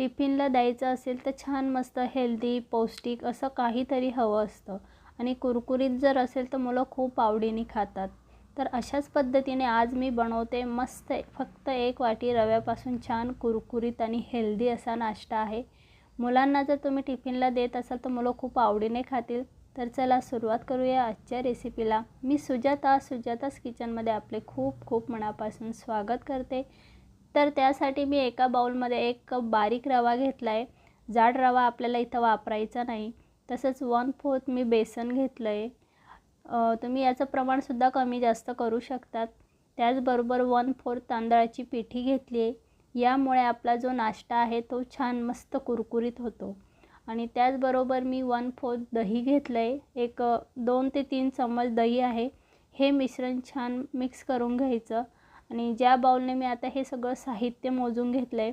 टिफिनला द्यायचं असेल तर छान मस्त हेल्दी पौष्टिक असं काहीतरी हवं असतं. आणि कुरकुरीत जर असेल तर मुलं खूप आवडीने खातात. तर अशाच पद्धतीने आज मी बनवते मस्त फक्त एक वाटी रव्यापासून छान कुरकुरीत आणि हेल्दी असा नाश्ता आहे. मुलांना जर तुम्ही टिफिनला देत असाल तर मुलं खूप आवडीने खातील. तर चला सुरुवात करूया आजच्या रेसिपीला. मी सुजाता सुजातास किचनमध्ये आपले खूप खूप मनापासून स्वागत करते. तर त्यासाठी मी एका बाउलमध्ये एक कप बारीक रवा घेतला आहे जाड रवा आपल्याला इथं वापरायचा नाही. तसंच वन फोर्थ मी बेसन घेतलं आहे तुम्ही याचं प्रमाणसुद्धा कमी जास्त करू शकतात. त्याचबरोबर वन फोर्थ तांदळाची पिठी घेतली आहे यामुळे आपला जो नाश्ता आहे तो छान मस्त कुरकुरीत होतो. आणि त्याचबरोबर मी वन फोर्थ दही घेतलं आहे एक दोन ते तीन चम्मच दही आहे. हे मिश्रण छान मिक्स करून घ्यायचं. आणि ज्या बाउलने मी आता हे सगळं साहित्य मोजून घेतलं आहे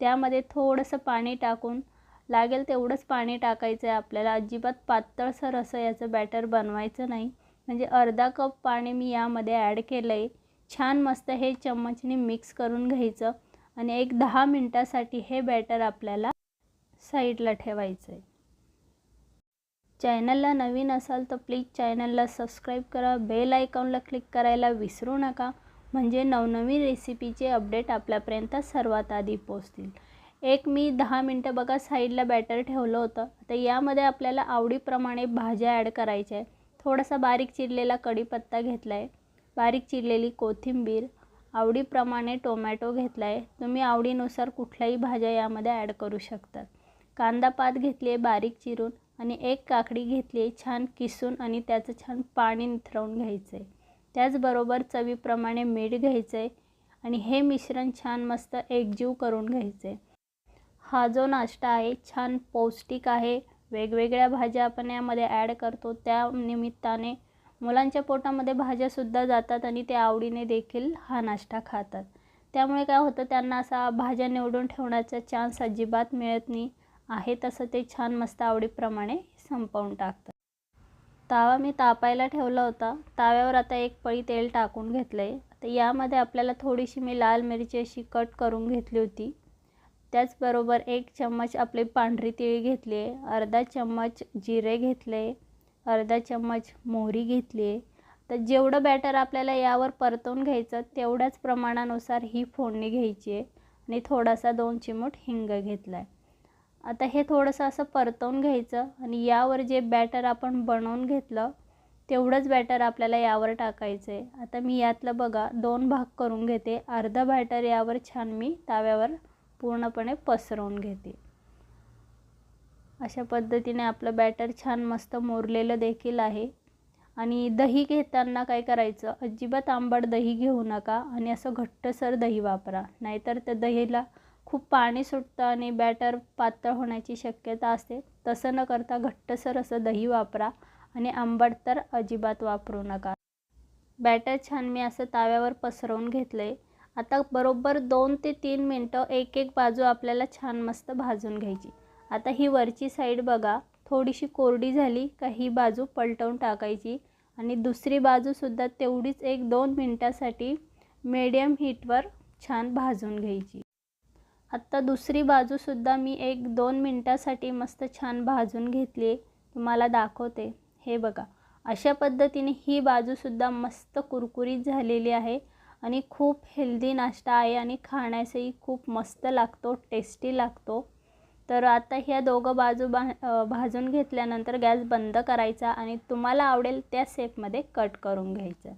त्यामध्ये थोडंसं पाणी टाकून लागेल तेवढंच पाणी टाकायचं आहे आपल्याला. अजिबात पातळसर असं याचं बॅटर बनवायचं नाही. म्हणजे अर्धा कप पाणी मी यामध्ये ॲड केलं आहे छान मस्त हे चम्मचने मिक्स करून घ्यायचं आणि एक दहा मिनटासाठी हे बॅटर आपल्याला साईडला ठेवायचं आहे चॅनलला नवीन असाल तर प्लीज चॅनलला सबस्क्राईब करा. बेल आयकॉनला क्लिक करायला विसरू नका. म्हणजे नवनवीन रेसिपीचे अपडेट आपल्यापर्यंत सर्वात आधी पोचतील एक मी दहा मिनटं बघा साईडला बॅटर ठेवलं होतं. तर यामध्ये आपल्याला आवडीप्रमाणे भाज्या ॲड करायच्या आहे थोडासा बारीक चिरलेला कढीपत्ता घेतला आहे बारीक चिरलेली कोथिंबीर आवडीप्रमाणे टोमॅटो घेतला आहे तुम्ही आवडीनुसार कुठल्याही भाज्या यामध्ये ॲड करू शकतात कांदा पात घेतली आहे बारीक चिरून आणि एक काकडी घेतली आहे छान किसून आणि त्याचं छान पाणी निथरवून घ्यायचं आहे त्याचबरोबर चवीप्रमाणे मीठ घ्यायचं आहे आणि हे मिश्रण छान मस्त एकजीव करून घ्यायचं आहे हा जो नाश्ता आहे छान पौष्टिक आहे. वेगवेगळ्या भाज्या आपण यामध्ये ॲड करतो. त्या निमित्ताने मुलांच्या पोटामध्ये भाज्यासुद्धा जातात आणि ते आवडीने देखील हा नाश्ता खातात. त्यामुळे काय होतं त्यांना असा भाज्या निवडून ठेवण्याचा चान्स अजिबात मिळत नाही. आहे तसं ते छान मस्त आवडीप्रमाणे संपवून टाकतात. तावा मी तापायला ठेवला होता. ताव्यावर आता एक पळी तेल टाकून घेतलं आहे तर यामध्ये आपल्याला थोडीशी मी लाल मिरची अशी कट करून घेतली होती. त्याचबरोबर एक चम्मच आपली पांढरी तिळी घेतली आहे अर्धा चम्मच जिरे घेतले. अर्धा चम्मच मोहरी घेतली आहे तर जेवढं बॅटर आपल्याला यावर परतवून घ्यायचं तेवढ्याच प्रमाणानुसार ही फोडणी घ्यायची आहे. आणि थोडासा दोन चिमूट हिंग घेतला आहे आता हे थोडंसं असं परतवून घ्यायचं आणि यावर जे बॅटर आपण बनवून घेतलं तेवढंच बॅटर आपल्याला यावर टाकायचं आहे आता मी यातलं बघा दोन भाग करून घेते. अर्धा बॅटर यावर छान मी ताव्यावर पूर्णपणे पसरवून घेते. अशा पद्धतीने आपलं बॅटर छान मस्त मोरलेलं देखील आहे. आणि दही घेताना काय करायचं अजिबात आंबट दही घेऊ नका आणि असं घट्टसर दही वापरा. नाहीतर त्या दहीला खूप पाणी सुटतं आणि बॅटर पातळ होण्याची शक्यता असते. तसं न करता घट्टसर असं दही वापरा आणि आंबट तर अजिबात वापरू नका. बॅटर छान मी असं ताव्यावर पसरवून घेतलं आहे आता बरोबर दोन ते तीन मिनटं एक एक बाजू आपल्याला छान मस्त भाजून घ्यायची. आता ही वरची साईड बघा. थोडीशी कोरडी झाली का ही बाजू पलटवून टाकायची आणि दुसरी बाजूसुद्धा तेवढीच एक दोन मिनटासाठी मीडियम हीटवर छान भाजून घ्यायची. आत्ता दुसरी बाजूसुद्धा मी एक दोन मिनटासाठी मस्त छान भाजून घेतली आहे. तुम्हाला दाखवते. हे बघा अशा पद्धतीने ही बाजूसुद्धा मस्त कुरकुरीत झालेली आहे आणि खूप हेल्दी नाश्ता आहे आणि खाण्यासही खूप मस्त लागतो टेस्टी लागतो. तर आता ह्या दोघं बाजू भा भाजून घेतल्यानंतर गॅस बंद करायचा आणि तुम्हाला आवडेल त्या सेपमध्ये कट करून घ्यायचं.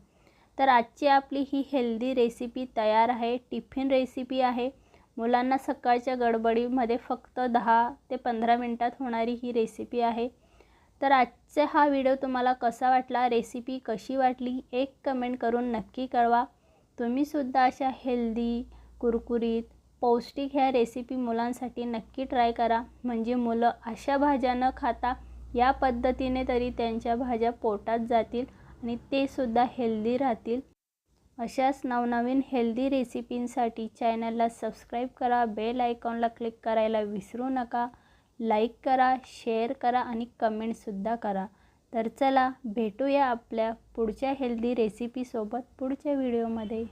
तर आजची आपली ही हेल्दी रेसिपी तयार आहे टिफिन रेसिपी आहे. मुलांना सकाळच्या गडबडीमध्ये फक्त दहा ते पंधरा मिनटात होणारी ही रेसिपी आहे. तर आजचा हा व्हिडिओ तुम्हाला कसा वाटला रेसिपी कशी वाटली एक कमेंट करून नक्की कळवा. तुम्हीसुद्धा अशा हेल्दी कुरकुरीत पौष्टिक ह्या रेसिपी मुलांसाठी नक्की ट्राय करा. म्हणजे मुलं अशा भाज्या न खाता या पद्धतीने तरी त्यांच्या भाज्या पोटात जातील आणि ते सुद्धा हेल्दी राहतील. अशाच नवनवीन हेल्दी रेसिपींसाठी चॅनलला सबस्क्राईब करा. बेल आयकॉनला क्लिक करायला विसरू नका. लाईक करा शेअर करा आणि कमेंटसुद्धा करा. तर चला भेटूया आपल्या पुढच्या हेल्दी रेसिपीसोबत पुढच्या व्हिडिओमध्ये